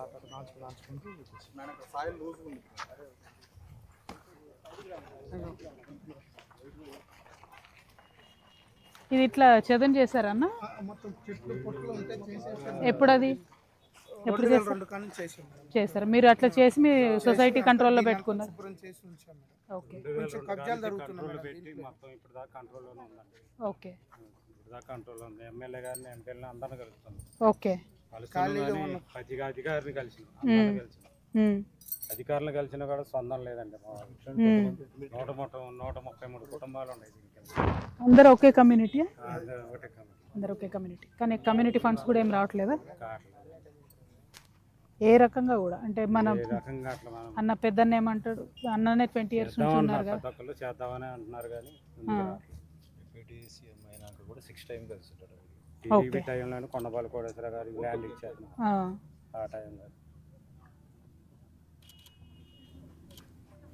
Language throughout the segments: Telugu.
అట్లా ఇది ఇట్లా చదును చేశారన్న? మొత్తం చెట్లు పొట్లు ఉంటే చేసేసాను ఎప్పుడు అది ఎప్పుడు చేశారు మీరు అట్లా చేసి మీ సొసైటీ కంట్రోల్లో పెట్టుకున్నారు. ఓకే. కొంచెం కబ్జాలు జరుగుతున్నాయి మేడం. పెట్టి దీంట్లో. మొత్తం ఇప్పుడు దాకా కంట్రోల్లోనే ఉందండి. ఓకే. ఇప్పుడు దాకా కంట్రోల్లో ఉంది. ఎమ్మెల్యే గారిని ఎంపీలని అందరిని కలుస్తుంది ఓకే. అధికారిని ఉమ్. అధికారులు కలిసినా. కూడా స్పందన లేదండి. నూట ముప్పై నూట ముప్పై మూడు కుటుంబాలు ఉన్నాయి అందరూ ఒకే కమ్యూనిటీ? ఒకటే. అందరూ ఒకే కమ్యూనిటీ. కానీ కమ్యూనిటీ ఫండ్స్ కూడా ఏం రావట్లేదా. ఏ రకంగా కూడా? అంటే మన అన్న పెద్దన్న ఏమంటాడు? అన్ననే ట్వంటీ ఇయర్స్ నుంచి ఉన్నారు కదా. చేద్దామని అంటున్నారు కానీ కూడా సిక్స్ టైం కలిసి ఉంటారు టీడీపీ టైంలోనే కొండపాలి కోటేశ్వర గారు ల్యాండ్ ఇచ్చారు. ఆ. ఆ టైంలో.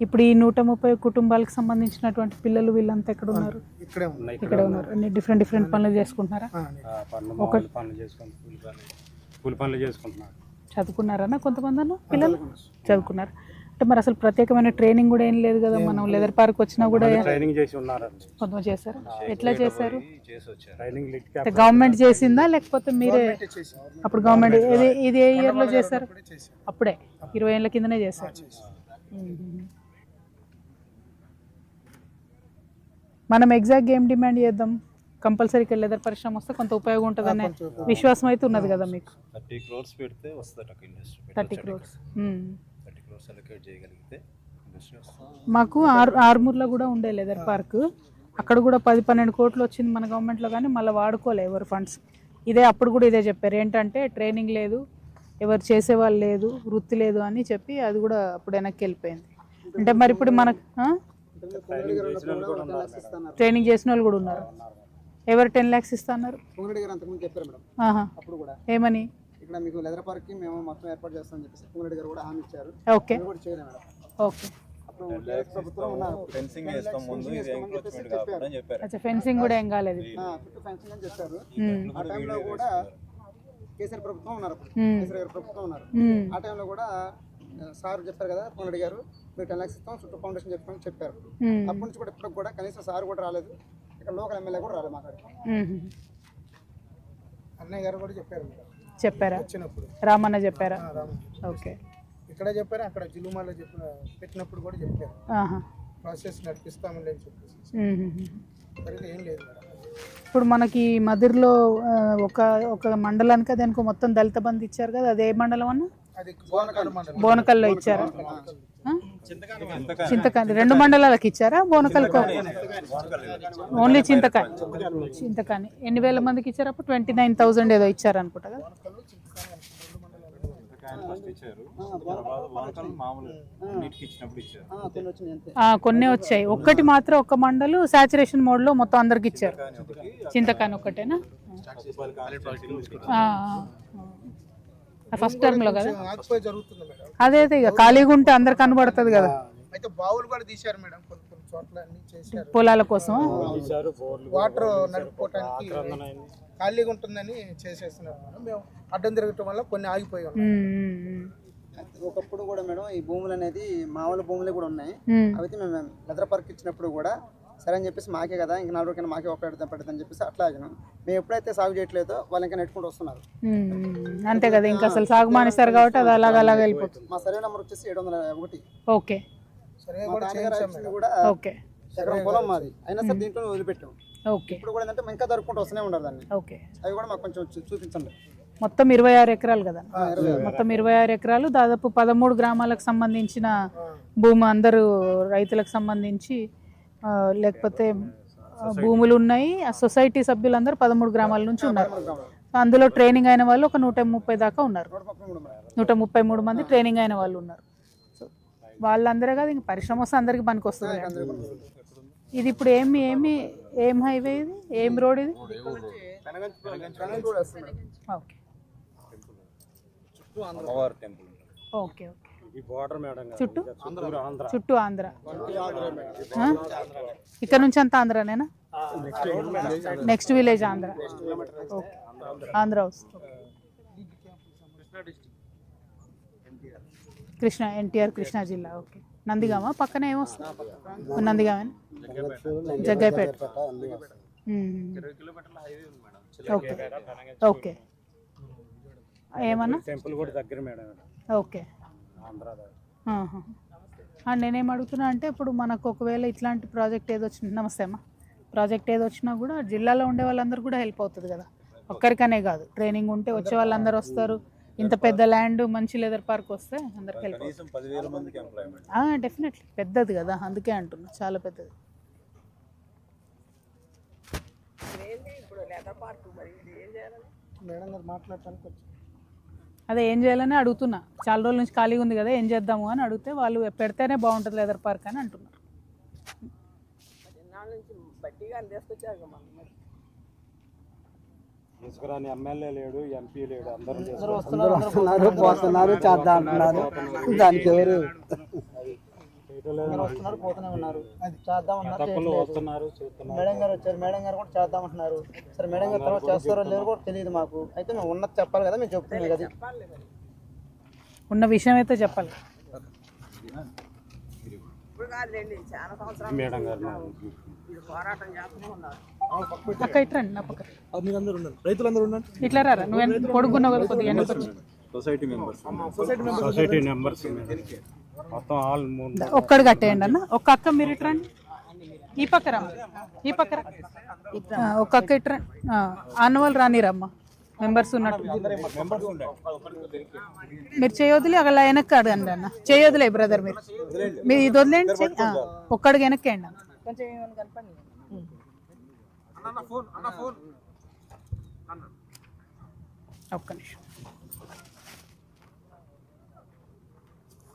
ఇప్పుడు ఈ నూట ముప్పై కుటుంబాలకు సంబంధించినటువంటి పిల్లలు వీళ్ళంతా ఎక్కడ ఉన్నారు? ఇక్కడే ఉంది ఉన్నాయి. ఇక్కడ ఉన్నారు. అన్ని డిఫరెంట్ డిఫరెంట్ పనులు చేసుకుంటున్నారా? ఆ, ఆ పనులు మామూలు పనులు చేసుకుంటూ కూలి పనులు చేసుకుంటున్నారు. చదువుకున్నారన్నా కొంతమంది పిల్లలు? చదువుకున్నారు? అంటే మరి అసలు ప్రత్యేకమైన ట్రైనింగ్ కూడా ఏం లేదు కదా మనం లెదర్ పార్క్ వచ్చినా కూడా ట్రైనింగ్ చేసి ఉన్నారండి. చేశారు? ఎట్లా చేశారు? చేసి వచ్చారు. ట్రైనింగ్ లిట్ అంటే గవర్నమెంట్ చేసిందా లేకపోతే మీరే అప్పుడు గవర్నమెంట్ ఇది ఇది ఏ ఇయర్లో చేశారు? అప్పుడే ఇరవై ఏళ్ళ కిందనే చేశారు. మనం ఎగ్జాక్ట్ ఏం డిమాండ్ చేద్దాం. కంపల్సరీ లెదర్ పరిశ్రమ వస్తే కొంత ఉపయోగం ఉంటుందనే విశ్వాసం అయితే ఉన్నది కదా మీకు. థర్టీ క్రోర్స్ పెడితే వస్తుంది థర్టీ క్రోర్స్. అలొకేట్ చేయగలిగితే మాకు ఆర్ ఆర్మూర్లో కూడా ఉండే లెదర్ పార్క్ అక్కడ కూడా పది పన్నెండు కోట్లు వచ్చింది మన గవర్నమెంట్లో కానీ మళ్ళీ వాడుకోలే ఎవరు ఫండ్స్ ఇదే అప్పుడు కూడా ఇదే చెప్పారు. ఏంటంటే ట్రైనింగ్ లేదు ఎవరు చేసేవాళ్ళు లేదు వృత్తి లేదు అని చెప్పి అది కూడా అప్పుడు వెనక్కి వెళ్ళిపోయింది. అంటే మరి ఇప్పుడు మనకు? ట్రైనింగ్ చేసిన వాళ్ళు కూడా ఉన్నారు ఎవరు టెన్ ల్యాక్స్ ఇస్తున్నారు ఏమని? ఇక్కడ మీకు లెదర్ పార్క్కి మేము మొత్తం ఏర్పాటు చేస్తామని చెప్పేసి పొంగిరెడ్డి గారు కూడా హామీ ఇచ్చారు. ఓకే. కూడా చేయలేదు మేడం. ఓకే. ఫెన్సింగ్ వేస్తాం ముందు ఇది ఎంక్రోచ్మెంట్ కాకుండా అని చెప్పారు. అచ్చా ఫెన్సింగ్ కూడా ఏం కాలేదు. ఫెన్సింగ్ అని చెప్పారు. ఆ టైంలో కూడా కేసీఆర్ ప్రభుత్వం ఉన్నారు. కేసీఆర్ గారు ప్రభుత్వం ఉన్నారు. ఆ టైంలో కూడా సార్ చెప్పారు కదా పొంగిరెడ్డి గారు మీరు టెన్ లాక్స్ ఇస్తాం చుట్టూ ఫౌండేషన్ చెప్పని చెప్పారు. అప్పటి నుంచి కూడా ఇప్పటికి కూడా కనీసం సార్ కూడా రాలేదు. ఇక్కడ లోకల్ ఎమ్మెల్యే కూడా రాలేదు మాట్లాడి మ్మ్. అన్నయ్య గారు కూడా చెప్పారు. చెప్పారా? రామన్న చెప్పారా. ఓకే. ఇక్కడ చెప్పారు? అక్కడ జిలుమాలో చెప్పిన పెట్టినప్పుడు కూడా చెప్పారు. ఆహా. ప్రాసెస్ నడిపిస్తామని చెప్పేసి. ఏం లేదు ఇప్పుడు మనకి మదిర్లో ఒక ఒక మండలానికి దానికి మొత్తం దళిత బంధు ఇచ్చారు కదా అదే మండలం అన్న? బోనకల్లో ఇచ్చారా? ఆ? చింతకాని రెండు మండలాలకు ఇచ్చారా? బోనకల్కి ఓన్లీ చింతకాని చింతకాని ఎన్ని వేల మందికి ఇచ్చారు అప్పుడు? ట్వంటీ నైన్ థౌసండ్ ఏదో ఇచ్చారు అనుకుంటా కదా. ఫస్ట్ ఇచ్చారు తర్వాత వానకాలం మామూలు నీటికి ఇచ్చినప్పుడు ఇచ్చారు ఆ, కొన్ని వచ్చాయి. ఒక్కటి మాత్రం ఒక మండలు సాచురేషన్ మోడ్లో మొత్తం అందరికి ఇచ్చారు. చింతకాని ఒక్కటేనా? ఫస్ట్ కదా? ఆగిపోయి జరుగుతుంది మేడం. అదే అదే ఇక ఖాళీగా ఉంటే అందరికి కనబడుతుంది కదా. అయితే బావులు కూడా తీశారు మేడం కొన్ని కొన్ని చోట్ల అన్ని చేశారు. పొలాల కోసం. వాటర్ నడుపుకోవటానికి. ఖాళీగా ఉంటుందని చేసేస్తున్నారు మేడం. మేము అడ్డం తిరగటం వల్ల కొన్ని ఆగిపోయి ఉన్నాయి. ఒకప్పుడు కూడా మేడం ఈ భూములు అనేది మామూలు భూములే కూడా ఉన్నాయి. అవైతే మేము లెదర్ పార్క్ ఇచ్చినప్పుడు కూడా సరే అని చెప్పేసి మాకే కదా ఇంకా నాలుగు రోజులకైనా మాకే ఒక పెడతాం పెడతాం చెప్పేసి అట్లా ఆగినాం. మేము ఎప్పుడైతే సాగు చేయట్లేదో వాళ్ళు ఇంకా నెట్టుకుంటూ వస్తున్నారు. అంతే కదా ఇంకా అసలు సాగు మానేస్తారు కాబట్టి అది అలాగ అలాగ వెళ్ళిపోతుంది. మా సర్వే నెంబర్ వచ్చేసి ఏడు వందల ఒకటి. ఓకే. సరే కూడా ఓకే. ఎకరం పొలం మాది. అయినా సరే దీంట్లో వదిలిపెట్టాం. ఓకే. ఇప్పుడు కూడా ఏంటంటే ఇంకా దొరుకుంటూ వస్తూనే ఉండరు దాన్ని. ఓకే. అవి కూడా మాకు కొంచెం చూపించండి. మొత్తం ఇరవై ఆరు ఎకరాలు కదా? మొత్తం ఇరవై ఆరు ఎకరాలు దాదాపు పదమూడు గ్రామాలకు సంబంధించిన భూమి అందరూ రైతులకు సంబంధించి లేకపోతే భూములు ఉన్నాయి. ఆ సొసైటీ సభ్యులందరూ పదమూడు గ్రామాల నుంచి ఉన్నారు. అందులో ట్రైనింగ్ అయిన వాళ్ళు ఒక నూట ముప్పై దాకా ఉన్నారు. నూట ముప్పై మూడు మంది. ట్రైనింగ్ అయిన వాళ్ళు ఉన్నారు. సో వాళ్ళందరే కాదు ఇంక పరిశ్రమ వస్తే అందరికి పనికి వస్తుంది ఇది ఇప్పుడు ఏమి ఏమి ఏం హైవే ఇది? ఏం రోడ్. ఇది. ఓకే ఓకే ఓకే ఈ బోర్డర్ మేడం గారు. చుట్టూ? ఆంధ్ర. చుట్టూ ఆంధ్ర. ఆ? ఇక్కడ నుంచి అంతా ఆంధ్రానేనా? Next village Andhra. Okay Andhra. Krishna NTR Krishna జిల్లా. ఓకే నందిగామ? పక్కన ఏమొస్తుంది? నందిగామ జగ్గైపేట. ఓకే ఓకే ఏమన్నా? టెంపుల్ కూడా దగ్గర మేడం. ఓకే నేనేం అడుగుతున్నా అంటే ఇప్పుడు మనకు ఒకవేళ ఇట్లాంటి ప్రాజెక్ట్ ఏదో వచ్చిన నమస్తే అమ్మా. ప్రాజెక్ట్ ఏదో వచ్చినా కూడా జిల్లాలో ఉండే వాళ్ళందరూ కూడా హెల్ప్ అవుతుంది కదా. ఒక్కరికనే కాదు. ట్రైనింగ్ ఉంటే వచ్చే వాళ్ళందరూ వస్తారు. ఇంత పెద్ద ల్యాండ్ మంచి లెదర్ పార్క్ వస్తే అందరికి హెల్ప్ అవుతుంది. డెఫినెట్లీ పెద్దది కదా. అందుకే అంటున్నా. చాలా పెద్దది. మేడం గారు మాట్లాడటానికి వచ్చి అదే ఏం చేయాలని అడుగుతున్నా. చాలా రోజుల నుంచి ఖాళీగా ఉంది కదా ఏం చేద్దాము అని అడిగితే వాళ్ళు పెడితేనే బాగుంటుంది లెదర్ పార్క్ అని అంటున్నారు తీసుకురాని ఎమ్మెల్యే లేడు ఎంపీ లేడు అందరూ వస్తున్నారు పోతున్నారు చేద్దాం అంటున్నారు. దానికి ఎవరు? చేయటం లేదు. వస్తున్నారు పోతూనే ఉన్నారు. అది చేద్దాం. వస్తున్నారు చేస్తున్నారు. మేడం గారు వచ్చారు మేడం గారు కూడా చేద్దాం అంటున్నారు. సరే మేడం గారు తర్వాత చేస్తారో లేదో కూడా తెలియదు మాకు. అయితే మేము ఉన్నది చెప్పాలి కదా మేము చెప్తున్నాం కదా ఉన్న విషయం అయితే చెప్పాలి. మేడం గారు పక్క ఇట్రండి నా పక్క. మీరందరూ ఉన్నారు రైతులందరూ ఉన్నారు ఇట్లా రారా? నువ్వు పొడుగున్న వాళ్ళు కొద్దిగా వెనక్కి వచ్చి. Society members. సొసైటీ నెంబర్స్ మొత్తం ఆల్ మూడు ఒక్కడు కట్టేయండి అన్న. ఒక్క అక్క మీరు ఇటు రండి. ఈ పక్క రమ్మ. ఈ పక్క ఒక్క అక్క ఇటు రండి. అన్న వాళ్ళు రానిరమ్మ. మెంబర్స్ ఉన్నట్టు. మీరు చేయొద్దులే అక్కడ వెనక్కి అడగండి అన్న. చేయొద్దులే బ్రదర్ మీరు. మీరు ఇది వదిలేండి ఒక్కడికి వెనక్కి అండి అన్న కొంచెం ఒక్క నిమిషం.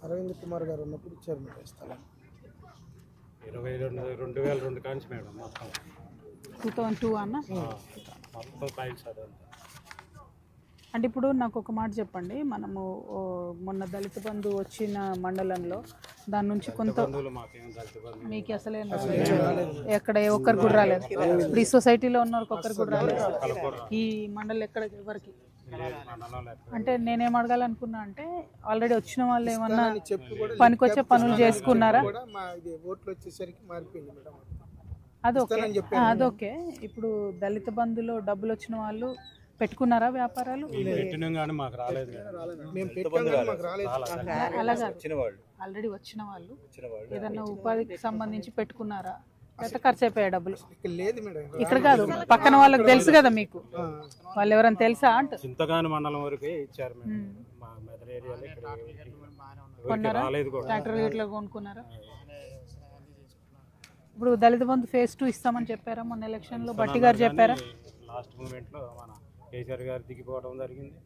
అరవింద్ కుమార్ గారు ఉన్నప్పుడు ఇచ్చారు మేడం స్థలం. ఇరవై రెండు రెండు వేల రెండు కాంచి మేడం మొత్తం. టూ థౌజండ్ టూ అన్న? మొత్తం అంటే ఇప్పుడు నాకు ఒక మాట చెప్పండి. మనము మొన్న దళిత బంధు వచ్చిన మండలంలో దాని నుంచి కొంత మాకేం దళిత బంధువులు మీకు అసలే ఎక్కడ ఏ ఒక్కరు కూడా రాలేదు. ఇప్పుడు ఈ సొసైటీలో ఉన్న వాళ్ళకి ఒక్కరు కూడా రాలేదు. ఈ మండలం ఎక్కడ ఎవరికి? అంటే నేనేం అడగాలనుకున్నా అంటే ఆల్రెడీ వచ్చిన వాళ్ళు ఏమన్నా పనికొచ్చే పనులు చేసుకున్నారా? కూడా మా ఇది ఓట్లు వచ్చేసరికి మారిపోయింది మేడం. అదొకే. అదొకే. ఇప్పుడు దళిత బంధులో డబ్బులు వచ్చిన వాళ్ళు పెట్టుకున్నారా వ్యాపారాలు? అలాగా వచ్చిన వాళ్ళు. ఆల్రెడీ వచ్చిన వాళ్ళు. వచ్చిన వాళ్ళు. ఏదన్నా ఉపాధికి సంబంధించి పెట్టుకున్నారా? లేకపోతే ఖర్చు అయిపోయాయి డబ్బులు. ఇక్కడ లేదు మేడం. ఇక్కడ కాదు పక్కన వాళ్ళకి తెలుసు కదా మీకు. వాళ్ళు ఎవరైనా తెలుసా అంట? చింతగాని మండలం వరకే ఇచ్చారు కూడా ట్రాక్టర్ ఇట్లా కొనుక్కున్నారా? ఇప్పుడు దళిత బంధు ఫేజ్ టూ ఇస్తామని చెప్పారా? మొన్న ఎలక్షన్లో బట్టి గారు చెప్పారా? లాస్ట్ మూమెంట్లో మన కేసీఆర్ గారు దిగిపోవడం జరిగింది.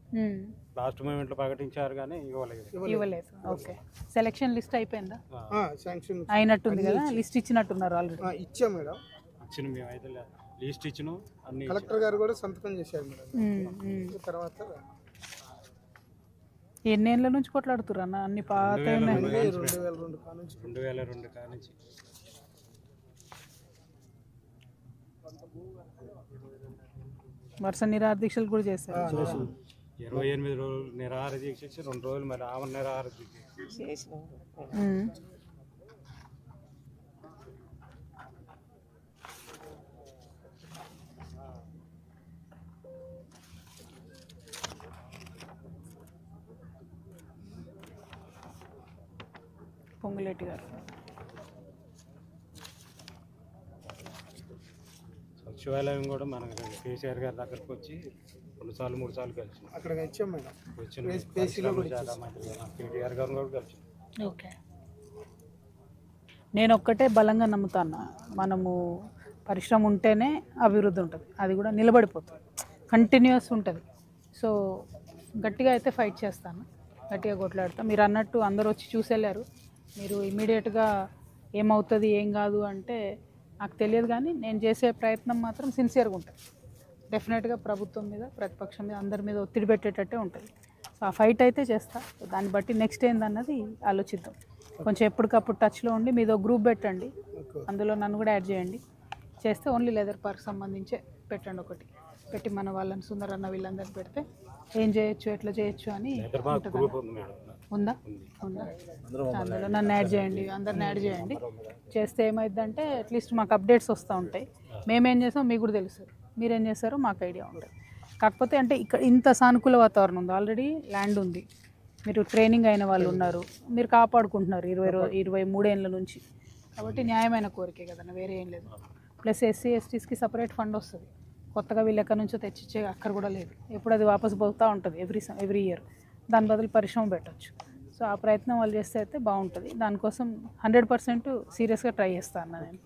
లాస్ట్ మూమెంట్లో ప్రకటించారు కానీ ఇవ్వలేదు. ఇవ్వలేదు. ఓకే. సెలక్షన్ లిస్ట్ అయిపోయిందా? శాంక్షన్ అయినట్టుంది కదా. లిస్ట్ ఇచ్చినట్టున్నారు ఆల్రెడీ ఇచ్చాం మేడం. ఇచ్చిన మేము అయితే లీస్ట్ ఇచ్చిన అన్ని కలెక్టర్ గారు కూడా సంతకం చేశారు మేడం. తర్వాత ఎన్నేళ్ళ నుంచి కొట్లాడుతున్నారు అన్న? అన్ని పాత. రెండు వేల రెండు కా నుంచి రెండు వేల రెండు కానించి. వరుస నిరాహార దీక్షలు కూడా చేశారు. ఇరవై ఎనిమిది రోజులు నిరాహార దీక్ష రెండు రోజులు మరి ఆమె నిరాహార దీక్ష. పొంగులేటి గారు. సచివాలయం కూడా మనకు కేసీఆర్ గారి దగ్గరకు వచ్చి రెండు సార్లు మూడు సార్లు కలిసి అక్కడ మేడం. వచ్చిన. కేటీఆర్ గారు కూడా కలిసి ఓకే. నేను ఒక్కటే బలంగా నమ్ముతాను మనము పరిశ్రమ ఉంటేనే అభివృద్ధి ఉంటుంది. అది కూడా నిలబడిపోతుంది. కంటిన్యూస్ ఉంటుంది. సో గట్టిగా అయితే ఫైట్ చేస్తాను. గట్టిగా కొట్లాడతాను మీరు అన్నట్టు అందరూ వచ్చి చూసి వెళ్ళారు మీరు ఇమీడియట్గా ఏమవుతుంది ఏం కాదు అంటే నాకు తెలియదు కానీ నేను చేసే ప్రయత్నం మాత్రం సిన్సియర్గా ఉంటుంది. డెఫినెట్గా ప్రభుత్వం మీద ప్రతిపక్షం మీద అందరి మీద ఒత్తిడి పెట్టేటట్టే ఉంటుంది. సో ఆ ఫైట్ అయితే చేస్తా. దాన్ని బట్టి నెక్స్ట్ ఏందన్నది ఆలోచిద్దాం. కొంచెం ఎప్పటికప్పుడు టచ్లో ఉండి మీదో గ్రూప్ పెట్టండి. అందులో నన్ను కూడా యాడ్ చేయండి. చేస్తే ఓన్లీ లెదర్ పార్క్ సంబంధించే పెట్టండి ఒకటి. పెట్టి మన వాళ్ళని సుందరన్న వీళ్ళందరినీ పెడితే ఏం చేయొచ్చు ఎట్లా చేయొచ్చు అని ఉంటుందా? ఉందా? ఉందా. అందులో నన్ను యాడ్ చేయండి. అందరిని యాడ్ చేయండి. చేస్తే ఏమైందంటే అట్లీస్ట్ మాకు అప్డేట్స్ వస్తూ ఉంటాయి. మేమేం చేస్తాం మీకు కూడా తెలుసు. మీరేం చేస్తారో మాకు ఐడియా ఉంటుంది కాకపోతే అంటే ఇక్కడ ఇంత సానుకూల వాతావరణం ఉంది. ఆల్రెడీ ల్యాండ్ ఉంది. మీరు ట్రైనింగ్ అయిన వాళ్ళు ఉన్నారు. మీరు కాపాడుకుంటున్నారు ఇరవై రో ఇరవై మూడేళ్ళ నుంచి. కాబట్టి న్యాయమైన కోరికే కదన్న వేరే ఏం లేదు. ప్లస్ ఎస్సీ ఎస్టీస్కి సపరేట్ ఫండ్ వస్తుంది. కొత్తగా వీళ్ళు ఎక్కడి నుంచో తెచ్చిచ్చే అక్కడ కూడా లేదు. ఎప్పుడు అది వాపసు పోతూ ఉంటుంది. ఎవ్రీ ఎవ్రీ ఇయర్ దాని బదులు పరిశ్రమ పెట్టచ్చు. సో ఆ ప్రయత్నం వాళ్ళు చేస్తే అయితే బాగుంటుంది. దానికోసం హండ్రెడ్ పర్సెంట్ సీరియస్గా ట్రై చేస్తాను అన్న నేను.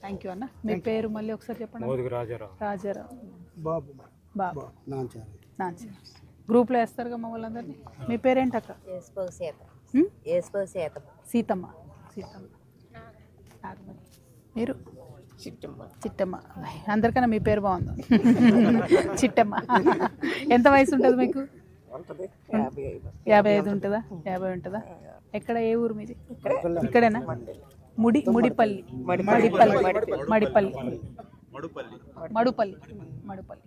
థ్యాంక్ యూ అన్న. మీ పేరు మళ్ళీ ఒకసారి చెప్పండి రాజారావు. రాజారావు. బాబు. బాబు. గ్రూప్లో వేస్తారు మమ్మల్ని అందరినీ. మీ పేరేంటి అక్క సీతమ్మ. సీతమ్మ. మీరు? చిట్టమ్మ. అందరికన్నా మీ పేరు బాగుంది. చిట్టమ్మ. ఎంత వయసు ఉంటుంది మీకు? యాభై ఐదు. ఉంటుందా. యాభై ఉంటుందా? ఎక్కడ ఏ ఊరు మీది? ఇక్కడేనా? ముడి. ముడిపల్లి. మడిపల్లి. మడిపల్లి. మడుపల్లి. మడుపల్లి.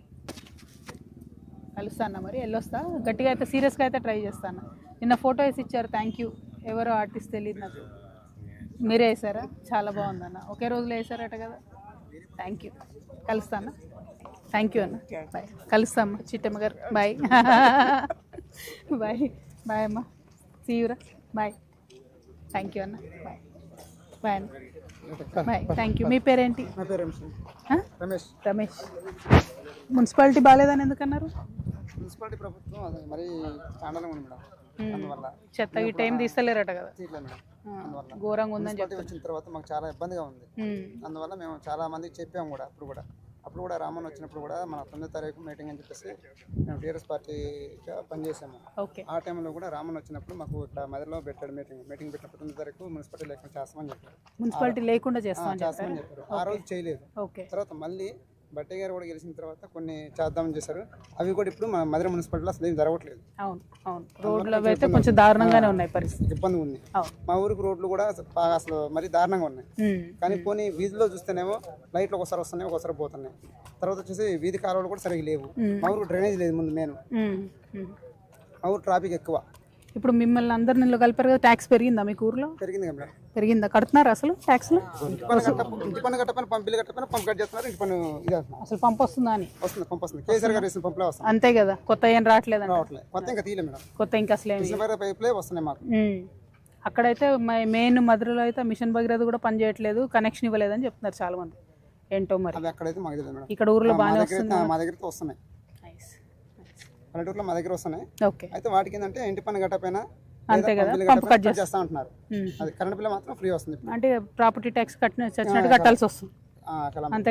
కలుస్తాను మరి? వెళ్ళొస్తా. గట్టిగా అయితే సీరియస్గా అయితే ట్రై చేస్తాను. నిన్న ఫోటో వేసి ఇచ్చారు. థ్యాంక్ యూ ఎవరో ఆర్టిస్ట్ తెలియదు నాకు. మీరే వేసారా? చాలా బాగుందన్న. ఒకే రోజులో వేసారట కదా? థ్యాంక్ యూ కలుస్తాను? థ్యాంక్ యూ అన్న. బాయ్ కలుస్తామ్మా చిట్టమ్మ గారు. బాయ్ బాయ్ బాయ్ అమ్మ. సీయురా బాయ్ థ్యాంక్ యూ అన్న. బాయ్ బాయ్ అన్న. బాయ్ థ్యాంక్ యూ మీ పేరేంటి? నా పేరు రమేష్? రమేష్. రమేష్. మున్సిపాలిటీ బాగాలేదని ఎందుకన్నారు? మున్సిపాలిటీ ప్రభుత్వం అది మరి ఉంది మేడం. అందువల్ల. చెత్త గిట్ట ఏం తీస్తలేరట కదా. ఘోరంగా ఉందని చెప్తారు వచ్చిన తర్వాత మాకు చాలా ఇబ్బందిగా ఉంది. అందువల్ల మేము చాలా మందికి చెప్పాము కూడా అప్పుడు కూడా. అప్పుడు కూడా రామన్ వచ్చినప్పుడు కూడా మన తొమ్మిదో తారీఖు మీటింగ్ అని చెప్పేసి మేము టీఆర్ఎస్ పార్టీగా పనిచేసాము ఓకే. ఆ టైంలో కూడా రామన్ వచ్చినప్పుడు మాకు ఇక్కడ మదిలో పెట్టాడు మీటింగ్. మీటింగ్ పెట్టినప్పుడు తొమ్మిది తారీఖు మున్సిపాలిటీ లేకుండా చేస్తామని చెప్పారు. మున్సిపాలిటీ లేకుండా చేస్తామని చెప్పారు? చెప్పారు. ఆ రోజు చేయలేదు. ఓకే. తర్వాత మళ్ళీ బట్టి గారు కూడా గెలిచిన తర్వాత కొన్ని చేద్దామని చేశారు. అవి కూడా ఇప్పుడు మన మధుర మున్సిపాలిటీలో అసలు ఏం జరగట్లేదు. అవును అవును. రోడ్లు అయితే కొంచెం దారుణంగానే ఉన్నాయి పరిస్థితి ఇబ్బంది ఉంది. మా ఊరికి రోడ్లు కూడా బాగా అసలు మరీ దారుణంగా ఉన్నాయి. కానీ పోనీ వీధిలో చూస్తేనేమో లైట్లు ఒకసారి వస్తున్నాయి ఒకసారి పోతున్నాయి. తర్వాత వచ్చేసి వీధి కాలువలు కూడా సరిగ్గా లేవు. మా ఊరికి డ్రైనేజ్ లేదు ముందు ఉమ్. మా ఊరు ట్రాఫిక్ ఎక్కువ. ఇప్పుడు మిమ్మల్ని అందరిని ఇందులో కలిపారు కదా ట్యాక్స్ పెరిగిందా మీకు ఊర్లో? పెరిగింది కదా పెరిగిందా? కడుతున్నారా అసలు ట్యాక్స్లు? ఇంటి పన్ను ఇంటి పన్ను కట్టపని పంపిల్లు కట్టపని పంపు కట్ చేస్తున్నారు ఇంటి పన్ను ఇది. అసలు పంపు వస్తుందా అని? వస్తుంది పంపు వస్తుంది. కేసీఆర్ గారు వేసిన పంపులే వస్తుంది అంతే కదా కొత్త ఏం రావట్లేదు. కొత్త ఇంకా తీయలే మేడం. కొత్త ఇంకా అసలు ఏమి మిషన్ భగీరథ పైపులే వస్తున్నాయి మాకు. ఉమ్. అక్కడైతే మెయిన్ మధురలో అయితే మిషన్ భగీరథ కూడా పనిచేయట్లేదు కనెక్షన్ ఇవ్వలేదని చెప్తున్నారు చాలా మంది ఏంటో మరి? అవి అక్కడైతే మాకు తెలియదు మేడం. ఇక్కడ ఊర్లో బాగానే వస్తుంది? మా దగ్గర వస్తున్నాయి. పల్లెటూరులో మా దగ్గర వస్తున్నాయి. ఓకే. అయితే వాటికి ఏంటంటే ఇంటి పన్ను కట్టపోయినా అంతే కదా, పంపు కట్ చేస్తా. ఉంటున్నారు. అది కరెంట్ బిల్ మాత్రం ఫ్రీ వస్తుంది. అంటే ప్రాపర్టీ ట్యాక్స్ కట్టిన చచ్చినట్టు కట్టాల్సి వస్తుంది. అంతే